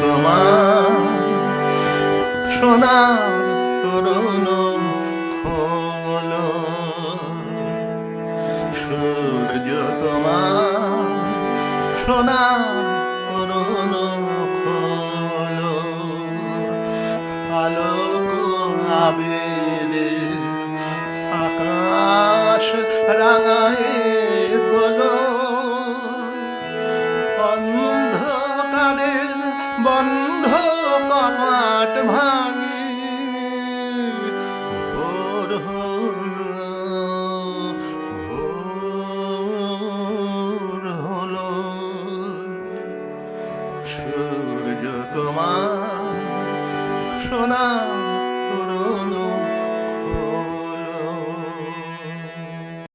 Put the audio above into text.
তোমার। সোনার তরুণ খোলো। সূর্য তোমার। সোনার তরুণ খোলো। আলোক আবেরে আকাশ রাঙায় বন্ধ কপাট ভাঙি ভোর ভোর হল। সূর্য তোমার সোনা